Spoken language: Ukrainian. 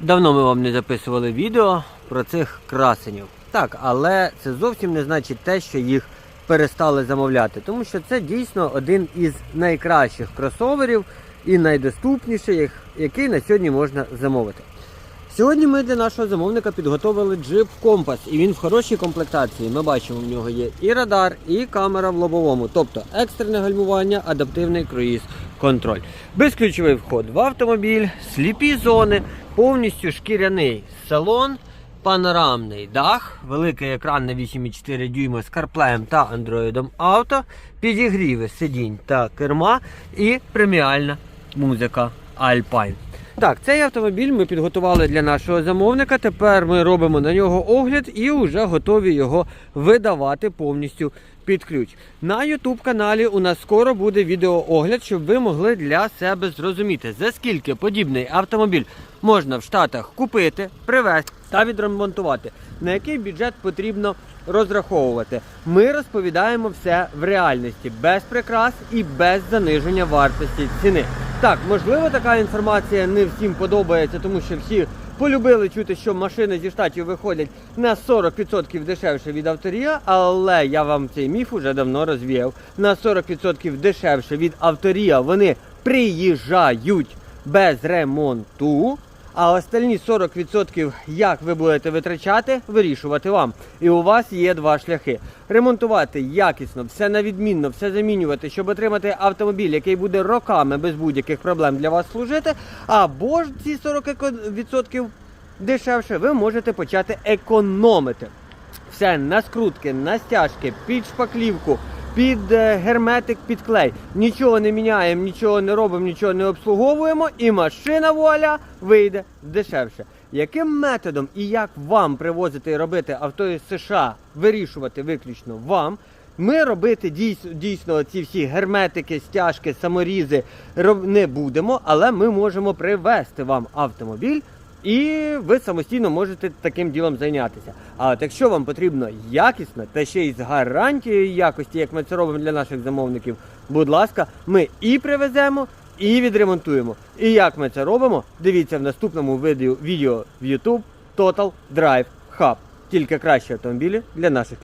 Давно ми вам не записували відео про цих красенів. Так, але це зовсім не значить те, що їх перестали замовляти, тому що це дійсно один із найкращих кросоверів і найдоступніших, який на сьогодні можна замовити. Сьогодні ми для нашого замовника підготовили джип Компас, і він в хорошій комплектації. Ми бачимо, в нього є і радар, і камера в лобовому, тобто екстрене гальмування, адаптивний круїз контроль. Безключовий вход в автомобіль, сліпі зони, повністю шкіряний салон, панорамний дах, великий екран на 8,4 дюйма з CarPlay та Android Auto, підігріви сидінь та керма і преміальна музика Alpine. Так, цей автомобіль ми підготували для нашого замовника. Тепер ми робимо на нього огляд і вже готові його видавати повністю під ключ. На YouTube каналі у нас скоро буде відеоогляд, щоб ви могли для себе зрозуміти, за скільки подібний автомобіль можна в Штатах купити, привезти та відремонтувати, на який бюджет потрібно розраховувати. Ми розповідаємо все в реальності, без прикрас і без заниження вартості ціни. Так, можливо, така інформація не всім подобається, тому що всі полюбили чути, що машини зі штатів виходять на 40% дешевше від авторія, але я вам цей міф уже давно розвіяв. На 40% дешевше від авторія вони приїжджають без ремонту. А остальні 40% як ви будете витрачати, вирішувати вам. І у вас є два шляхи: ремонтувати якісно, все на відмінно, все замінювати, щоб отримати автомобіль, який буде роками без будь-яких проблем для вас служити. Або ж ці 40% дешевше ви можете почати економити. Все на скрутки, на стяжки, під шпаклівку, під е, герметик, під клей. Нічого не міняємо, нічого не робимо, нічого не обслуговуємо, і машина вуаля вийде дешевше. Яким методом і як вам привозити і робити авто із США, вирішувати виключно вам. Ми робити дійсно, дійсно ці всі герметики, стяжки, саморізи не будемо, але ми можемо привезти вам автомобіль і ви самостійно можете таким ділом зайнятися. А от якщо вам потрібно якісно та ще й з гарантією якості, як ми це робимо для наших замовників, будь ласка, ми і привеземо, і відремонтуємо. І як ми це робимо, дивіться в наступному відео, відео в YouTube Total Drive Hub. Тільки кращі автомобілі для наших